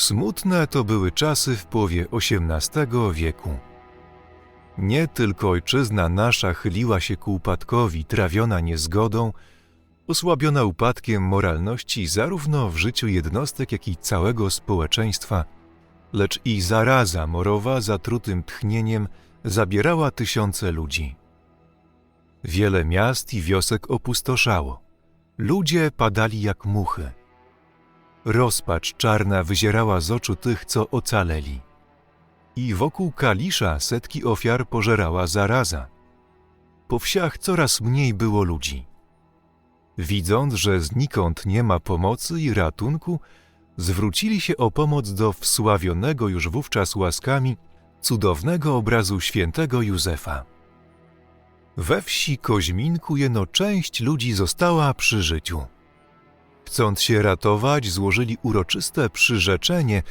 Smutne to były czasy w połowie XVIII wieku. Nie tylko ojczyzna nasza chyliła się ku upadkowi, trawiona niezgodą, osłabiona upadkiem moralności zarówno w życiu jednostek, jak i całego społeczeństwa, lecz i zaraza morowa zatrutym tchnieniem zabierała tysiące ludzi. Wiele miast i wiosek opustoszało. Ludzie padali jak muchy. Rozpacz czarna wyzierała z oczu tych, co ocaleli. I wokół Kalisza setki ofiar pożerała zaraza. Po wsiach coraz mniej było ludzi. Widząc, że znikąd nie ma pomocy i ratunku, zwrócili się o pomoc do wsławionego już wówczas łaskami cudownego obrazu świętego Józefa. We wsi Koźminku jeno część ludzi została przy życiu. Chcąc się ratować, złożyli uroczyste przyrzeczenie,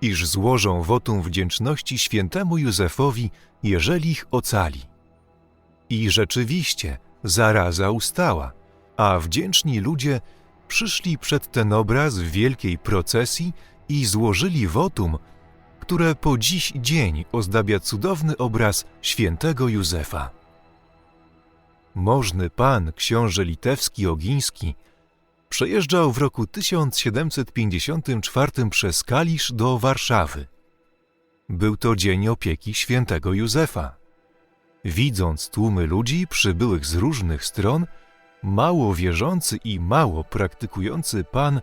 iż złożą wotum wdzięczności świętemu Józefowi, jeżeli ich ocali. I rzeczywiście zaraza ustała, a wdzięczni ludzie przyszli przed ten obraz w wielkiej procesji i złożyli wotum, które po dziś dzień ozdabia cudowny obraz świętego Józefa. Możny pan, książę litewski Ogiński, przejeżdżał w roku 1754 przez Kalisz do Warszawy. Był to dzień opieki świętego Józefa. Widząc tłumy ludzi przybyłych z różnych stron, mało wierzący i mało praktykujący pan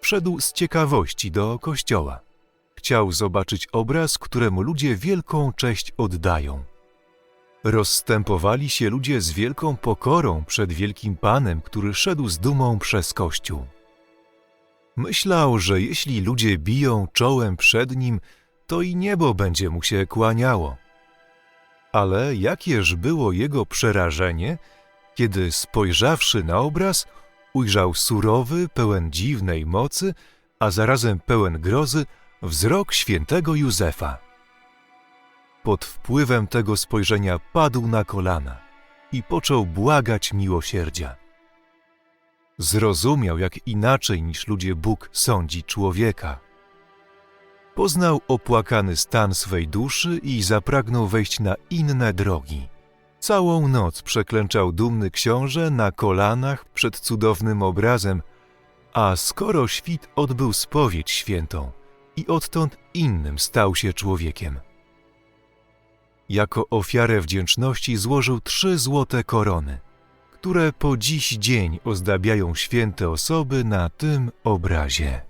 wszedł z ciekawości do kościoła. Chciał zobaczyć obraz, któremu ludzie wielką cześć oddają. Rozstępowali się ludzie z wielką pokorą przed wielkim panem, który szedł z dumą przez kościół. Myślał, że jeśli ludzie biją czołem przed nim, to i niebo będzie mu się kłaniało. Ale jakież było jego przerażenie, kiedy spojrzawszy na obraz, ujrzał surowy, pełen dziwnej mocy, a zarazem pełen grozy, wzrok świętego Józefa. Pod wpływem tego spojrzenia padł na kolana i począł błagać miłosierdzia. Zrozumiał, jak inaczej niż ludzie Bóg sądzi człowieka. Poznał opłakany stan swej duszy i zapragnął wejść na inne drogi. Całą noc przeklęczał dumny książę na kolanach przed cudownym obrazem, a skoro świt odbył spowiedź świętą i odtąd innym stał się człowiekiem. Jako ofiarę wdzięczności złożył trzy złote korony, które po dziś dzień ozdabiają święte osoby na tym obrazie.